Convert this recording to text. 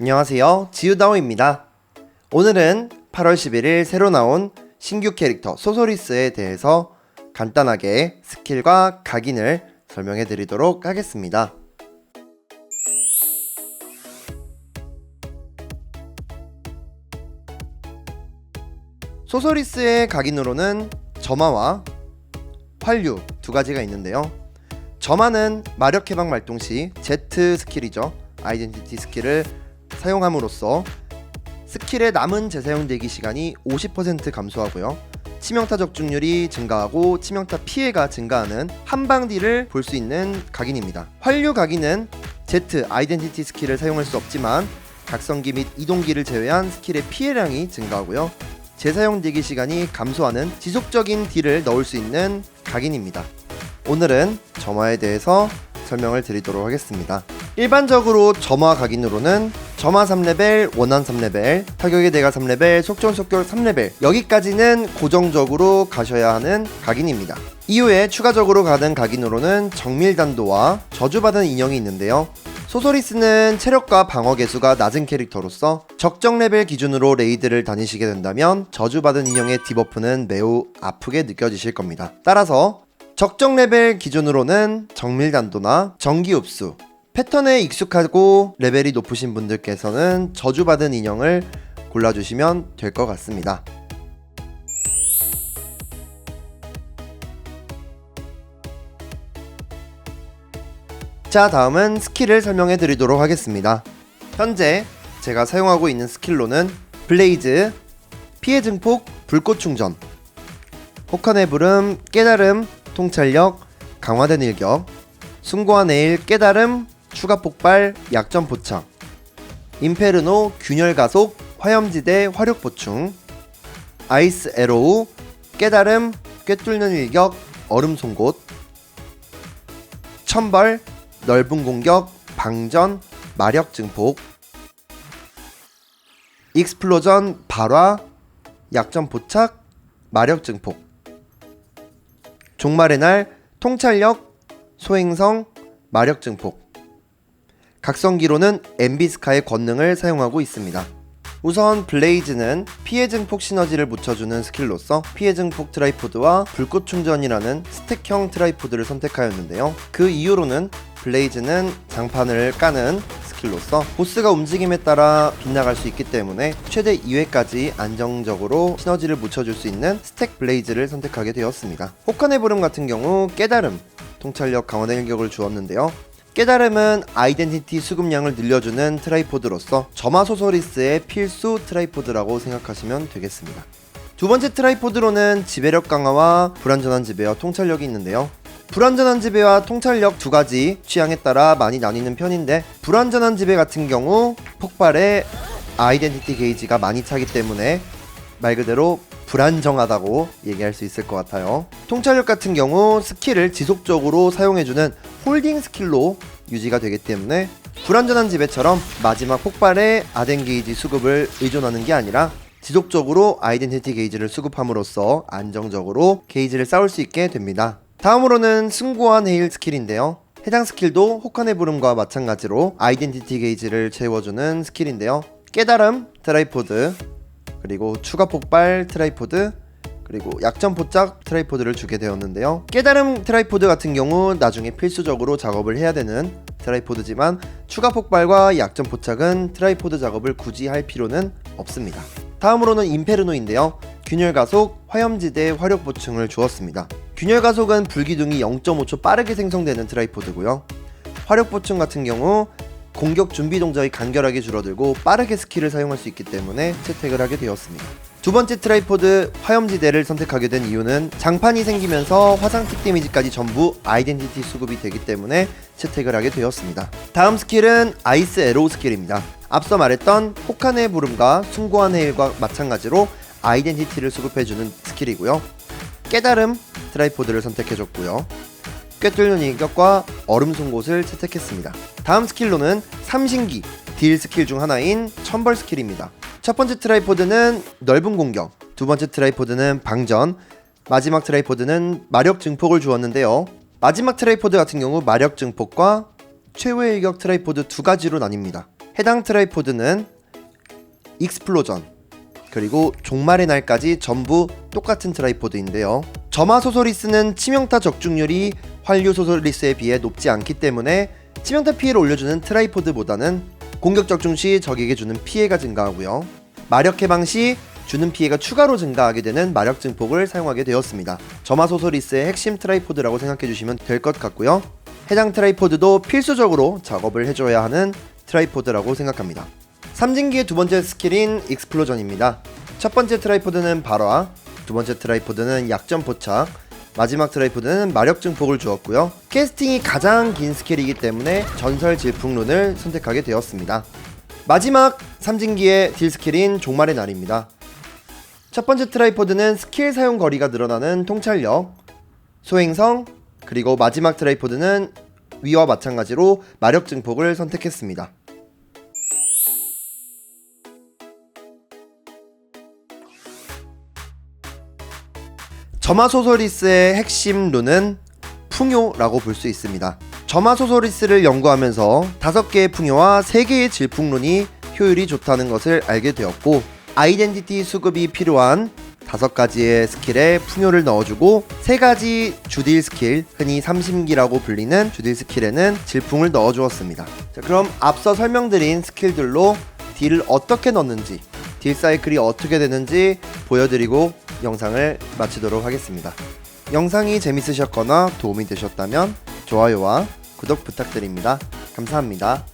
안녕하세요. 지우다오입니다. 오늘은 8월 11일 새로 나온 신규 캐릭터 소소리스에 대해서 간단하게 스킬과 각인을 설명해 드리도록 하겠습니다. 소소리스의 각인으로는 점화와 활류 두 가지가 있는데요. 점화는 마력 해방 발동 시 Z 스킬이죠. 아이덴티티 스킬을 사용함으로써 스킬의 남은 재사용 대기 시간이 50% 감소하고요. 치명타 적중률이 증가하고 치명타 피해가 증가하는 한방 딜을 볼 수 있는 각인입니다. 활류 각인은 Z 아이덴티티 스킬을 사용할 수 없지만 각성기 및 이동기를 제외한 스킬의 피해량이 증가하고요. 재사용 대기 시간이 감소하는 지속적인 딜을 넣을 수 있는 각인입니다. 오늘은 점화에 대해서 설명을 드리도록 하겠습니다. 일반적으로 점화 각인으로는 점화 3레벨, 원한 3레벨, 타격의 대가 3레벨, 속전 속결 3레벨 여기까지는 고정적으로 가셔야 하는 각인입니다. 이후에 추가적으로 가는 각인으로는 정밀단도와 저주받은 인형이 있는데요. 소소리스는 체력과 방어 개수가 낮은 캐릭터로서 적정 레벨 기준으로 레이드를 다니시게 된다면 저주받은 인형의 디버프는 매우 아프게 느껴지실 겁니다. 따라서 적정 레벨 기준으로는 정밀단도나 전기흡수 패턴에 익숙하고 레벨이 높으신 분들께서는 저주받은 인형을 골라주시면 될 것 같습니다. 자, 다음은 스킬을 설명해 드리도록 하겠습니다. 현재 제가 사용하고 있는 스킬로는 블레이즈, 피해 증폭, 불꽃 충전, 혹한의 부름, 깨달음, 통찰력, 강화된 일격, 숭고한 에일, 깨달음, 추가 폭발, 약점 포착, 임페르노, 균열 가속, 화염지대, 화력 보충, 아이스 에로우, 깨달음, 꿰뚫는 일격, 얼음 송곳, 천벌, 넓은 공격, 방전, 마력 증폭, 익스플로전, 발화, 약점 포착, 마력 증폭, 종말의 날, 통찰력, 소행성, 마력 증폭. 각성기로는 엠비스카의 권능을 사용하고 있습니다. 우선 블레이즈는 피해 증폭 시너지를 붙여주는 스킬로서 피해 증폭 트라이포드와 불꽃 충전이라는 스택형 트라이포드를 선택하였는데요. 그 이유로는 블레이즈는 장판을 까는 스킬로서 보스가 움직임에 따라 빗나갈 수 있기 때문에 최대 2회까지 안정적으로 시너지를 붙여줄 수 있는 스택 블레이즈를 선택하게 되었습니다. 호칸의 부름 같은 경우 깨달음, 통찰력 강화된 일격을 주었는데요. 깨달음은 아이덴티티 수급량을 늘려주는 트라이포드로서 점화소소리스의 필수 트라이포드라고 생각하시면 되겠습니다. 두 번째 트라이포드로는 지배력 강화와 불안전한 지배와 통찰력이 있는데요. 불안전한 지배와 통찰력 두 가지 취향에 따라 많이 나뉘는 편인데 불안전한 지배 같은 경우 폭발에 아이덴티티 게이지가 많이 차기 때문에 말 그대로 불안정하다고 얘기할 수 있을 것 같아요. 통찰력 같은 경우 스킬을 지속적으로 사용해주는 홀딩 스킬로 유지가 되기 때문에 불안전한 지배처럼 마지막 폭발에 아덴 게이지 수급을 의존하는 게 아니라 지속적으로 아이덴티티 게이지를 수급함으로써 안정적으로 게이지를 쌓을 수 있게 됩니다. 다음으로는 승고한 헤일 스킬인데요. 해당 스킬도 혹한의 부름과 마찬가지로 아이덴티티 게이지를 채워주는 스킬인데요. 깨달음, 트라이포드, 그리고 추가 폭발 트라이포드, 그리고 약점 포착 트라이포드를 주게 되었는데요. 깨달음 트라이포드 같은 경우 나중에 필수적으로 작업을 해야 되는 트라이포드지만 추가 폭발과 약점 포착은 트라이포드 작업을 굳이 할 필요는 없습니다. 다음으로는 임페르노인데요. 균열 가속, 화염지대 화력 보충을 주었습니다. 균열 가속은 불기둥이 0.5초 빠르게 생성되는 트라이포드고요. 화력 보충 같은 경우 공격 준비 동작이 간결하게 줄어들고 빠르게 스킬을 사용할 수 있기 때문에 채택을 하게 되었습니다. 두 번째 트라이포드 화염지대를 선택하게 된 이유는 장판이 생기면서 화상틱 데미지까지 전부 아이덴티티 수급이 되기 때문에 채택을 하게 되었습니다. 다음 스킬은 아이스 에로우 스킬입니다. 앞서 말했던 혹한의 부름과 숭고한 헤일과 마찬가지로 아이덴티티를 수급해주는 스킬이고요. 깨달음 트라이포드를 선택해줬고요. 꿰뚫는 일격과 얼음 송곳을 채택했습니다. 다음 스킬로는 삼신기 딜 스킬 중 하나인 천벌 스킬입니다. 첫 번째 트라이포드는 넓은 공격, 두 번째 트라이포드는 방전, 마지막 트라이포드는 마력 증폭을 주었는데요. 마지막 트라이포드 같은 경우 마력 증폭과 최후의 일격 트라이포드 두 가지로 나뉩니다. 해당 트라이포드는 익스플로전 그리고 종말의 날까지 전부 똑같은 트라이포드인데요. 점화소소리스는 치명타 적중률이 활류소소리스에 비해 높지 않기 때문에 치명타 피해를 올려주는 트라이포드보다는 공격 적중 시 적에게 주는 피해가 증가하고요. 마력 해방 시 주는 피해가 추가로 증가하게 되는 마력 증폭을 사용하게 되었습니다. 점화소소리스의 핵심 트라이포드라고 생각해 주시면 될 것 같고요. 해당 트라이포드도 필수적으로 작업을 해줘야 하는 트라이포드라고 생각합니다. 삼진기의 두 번째 스킬인 익스플로전입니다. 첫 번째 트라이포드는 발화, 두 번째 트라이포드는 약점 포착, 마지막 트라이포드는 마력 증폭을 주었고요. 캐스팅이 가장 긴 스킬이기 때문에 전설 질풍룬을 선택하게 되었습니다. 마지막 삼진기의 딜 스킬인 종말의 날입니다. 첫 번째 트라이포드는 스킬 사용 거리가 늘어나는 통찰력, 소행성, 그리고 마지막 트라이포드는 위와 마찬가지로 마력 증폭을 선택했습니다. 점화소소리스의 핵심 룬은 풍요라고 볼 수 있습니다. 점화소소리스를 연구하면서 5개의 풍요와 3개의 질풍룬이 효율이 좋다는 것을 알게 되었고 아이덴티티 수급이 필요한 5가지의 스킬에 풍요를 넣어주고 3가지 주딜 스킬, 흔히 삼심기라고 불리는 주딜 스킬에는 질풍을 넣어주었습니다. 자, 그럼 앞서 설명드린 스킬들로 딜을 어떻게 넣는지 딜 사이클이 어떻게 되는지 보여드리고 영상을 마치도록 하겠습니다. 영상이 재밌으셨거나 도움이 되셨다면 좋아요와 구독 부탁드립니다. 감사합니다.